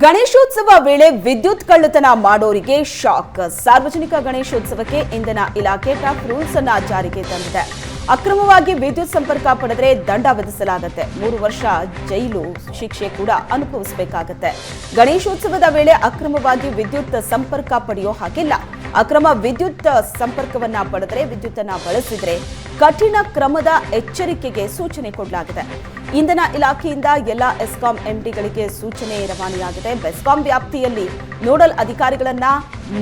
ಗಣೇಶೋತ್ಸವ ವೇಳೆ ವಿದ್ಯುತ್ ಕಳ್ಳತನ ಮಾಡೋರಿಗೆ ಶಾಕ್. ಸಾರ್ವಜನಿಕ ಗಣೇಶೋತ್ಸವಕ್ಕೆ ಇಂಧನ ಇಲಾಖೆ ಟಾಪ್ ರೂಲ್ಸ್ ಅನ್ನ ಜಾರಿಗೆ ತಂದಿದೆ. ಅಕ್ರಮವಾಗಿ ವಿದ್ಯುತ್ ಸಂಪರ್ಕ ಪಡೆದರೆ ದಂಡ ವಿಧಿಸಲಾಗುತ್ತೆ. ಮೂರು ವರ್ಷ ಜೈಲು ಶಿಕ್ಷೆ ಕೂಡ ಅನುಭವಿಸಬೇಕಾಗತ್ತೆ. ಗಣೇಶೋತ್ಸವದ ವೇಳೆ ಅಕ್ರಮವಾಗಿ ವಿದ್ಯುತ್ ಸಂಪರ್ಕ ಪಡೆಯೋ ಹಾಗಿಲ್ಲ. ಅಕ್ರಮ ವಿದ್ಯುತ್ ಸಂಪರ್ಕವನ್ನ ಪಡೆದರೆ ವಿದ್ಯುತ್ ಅನ್ನ ಬಳಸಿದರೆ ಕಠಿಣ ಕ್ರಮದ ಎಚ್ಚರಿಕೆಗೆ ಸೂಚನೆ ಕೊಡಲಾಗಿದೆ. ಇಂಧನ ಇಲಾಖೆಯಿಂದ ಎಲ್ಲ ಎಸ್ಕಾಂ ಎಂಡಿಗಳಿಗೆ ಸೂಚನೆ ರವಾನೆಯಾಗಿದೆ. ಬೆಸ್ಕಾಂ ವ್ಯಾಪ್ತಿಯಲ್ಲಿ ನೋಡಲ್ ಅಧಿಕಾರಿಗಳನ್ನ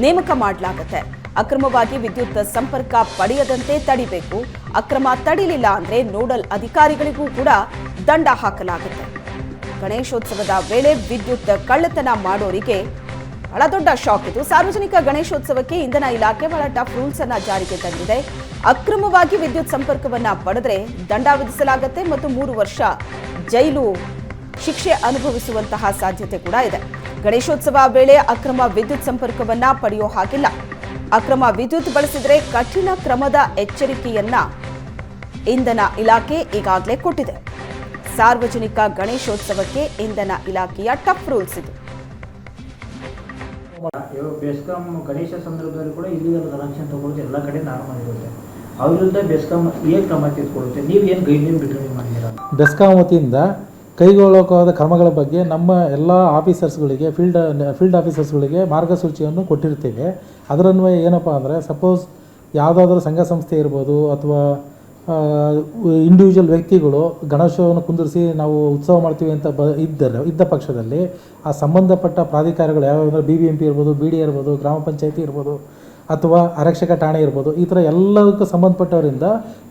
ನೇಮಕ ಮಾಡಲಾಗುತ್ತೆ. ಅಕ್ರಮವಾಗಿ ವಿದ್ಯುತ್ ಸಂಪರ್ಕ ಪಡೆಯದಂತೆ ತಡಿಬೇಕು. ಅಕ್ರಮ ತಡಿಲಿಲ್ಲ ಅಂದ್ರೆ ನೋಡಲ್ ಅಧಿಕಾರಿಗಳಿಗೂ ಕೂಡ ದಂಡ ಹಾಕಲಾಗುತ್ತೆ. ಗಣೇಶೋತ್ಸವದ ವೇಳೆ ವಿದ್ಯುತ್ ಕಳ್ಳತನ ಮಾಡೋರಿಗೆ ಬಹಳ ದೊಡ್ಡ ಶಾಕ್ ಇದು ಸಾರ್ವಜನಿಕ ಗಣೇಶೋತ್ಸವಕ್ಕೆ ಇಂಧನ ಇಲಾಖೆ ಬಹಳ ಟಫ್ ರೂಲ್ಸ್ ಅನ್ನ ಜಾರಿಗೆ ತಂದಿದೆ. ಅಕ್ರಮವಾಗಿ ವಿದ್ಯುತ್ ಸಂಪರ್ಕವನ್ನ ಪಡೆದ್ರೆ ದಂಡ ವಿಧಿಸಲಾಗುತ್ತೆ ಮತ್ತು ಮೂರು ವರ್ಷ ಜೈಲು ಶಿಕ್ಷೆ ಅನುಭವಿಸುವಂತಹ ಸಾಧ್ಯತೆ ಕೂಡ ಇದೆ. ಗಣೇಶೋತ್ಸವ ವೇಳೆ ಅಕ್ರಮ ವಿದ್ಯುತ್ ಸಂಪರ್ಕವನ್ನ ಪಡೆಯೋ ಹಾಗಿಲ್ಲ. ಅಕ್ರಮ ವಿದ್ಯುತ್ ಬಳಸಿದರೆ ಕಠಿಣ ಕ್ರಮದ ಎಚ್ಚರಿಕೆಯನ್ನ ಇಂಧನ ಇಲಾಖೆ ಈಗಾಗಲೇ ಕೊಟ್ಟಿದೆ. ಸಾರ್ವಜನಿಕ ಗಣೇಶೋತ್ಸವಕ್ಕೆ ಇಂಧನ ಇಲಾಖೆಯ ಟಫ್ ರೂಲ್ಸ್ ಇದು. ಬೆಸ್ಕಾಂ ಗಣೇಶ ಸಂದರ್ಭದಲ್ಲಿ ಕೂಡ ಇಲ್ಲಿಗಲ್ ಕನೆಕ್ಷನ್ ತಗೊಳ್ಳೋದು ಎಲ್ಲ ಕಡೆ ನಾರ್ಮಲ್ ಇರುತ್ತೆ. ಅವರಿಂದ ಬೆಸ್ಕಾಂ ಏನು ಕ್ರಮ ತೆಗೆದುಕೊಳ್ಳುತ್ತೆ? ನೀವು ಏನು ಗೈಡ್ಲೈನ್ ಬಿಡುಗಡೆ ಮಾಡಿದ್ದೀರಾ? ಬೆಸ್ಕಾಂ ವತಿಯಿಂದ ಕೈಗೊಳ್ಳೋಕಾದ ಕ್ರಮಗಳ ಬಗ್ಗೆ ನಮ್ಮ ಎಲ್ಲ ಆಫೀಸರ್ಸ್ಗಳಿಗೆ ಫೀಲ್ಡ್ ಫೀಲ್ಡ್ ಆಫೀಸರ್ಸ್ಗಳಿಗೆ ಮಾರ್ಗಸೂಚಿಯನ್ನು ಕೊಟ್ಟಿರ್ತೀವಿ. ಅದರನ್ವಯ ಏನಪ್ಪ ಅಂದರೆ ಸಪೋಸ್ ಯಾವುದಾದ್ರೂ ಸಂಘ ಸಂಸ್ಥೆ ಇರ್ಬೋದು ಅಥವಾ ಇಂಡಿವಿಜುವಲ್ ವ್ಯಕ್ತಿಗಳು ಗಣೇಶವನ್ನು ಕುಂದಿರಿಸಿ ನಾವು ಉತ್ಸವ ಮಾಡ್ತೀವಿ ಅಂತ ಬ ಇದ್ದರೆ, ಇದ್ದ ಪಕ್ಷದಲ್ಲಿ ಆ ಸಂಬಂಧಪಟ್ಟ ಪ್ರಾಧಿಕಾರಗಳು ಯಾವ್ಯಾವ ಅಂದರೆ ಬಿ ಬಿ ಎಂ ಪಿ ಇರ್ಬೋದು ಬಿ ಡಿ ಇರ್ಬೋದು, ಗ್ರಾಮ ಪಂಚಾಯತಿ ಇರ್ಬೋದು, ಅಥವಾ ಆರಕ್ಷಕ ಠಾಣೆ ಇರ್ಬೋದು, ಈ ಥರ ಎಲ್ಲದಕ್ಕೂ ಸಂಬಂಧಪಟ್ಟವರಿಂದ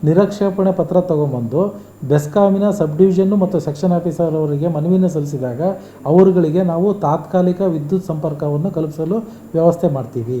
ನಿರಕ್ಷೇಪಣೆ ಪತ್ರ ತೊಗೊಂಬಂದು ಬೆಸ್ಕಾಮಿನ ಸಬ್ ಡಿವಿಷನ್ನು ಮತ್ತು ಸೆಕ್ಷನ್ ಆಫೀಸರ್ ಅವರಿಗೆ ಮನವಿಯನ್ನು ಸಲ್ಲಿಸಿದಾಗ ಅವರುಗಳಿಗೆ ನಾವು ತಾತ್ಕಾಲಿಕ ವಿದ್ಯುತ್ ಸಂಪರ್ಕವನ್ನು ಕಲ್ಪಿಸಲು ವ್ಯವಸ್ಥೆ ಮಾಡ್ತೀವಿ.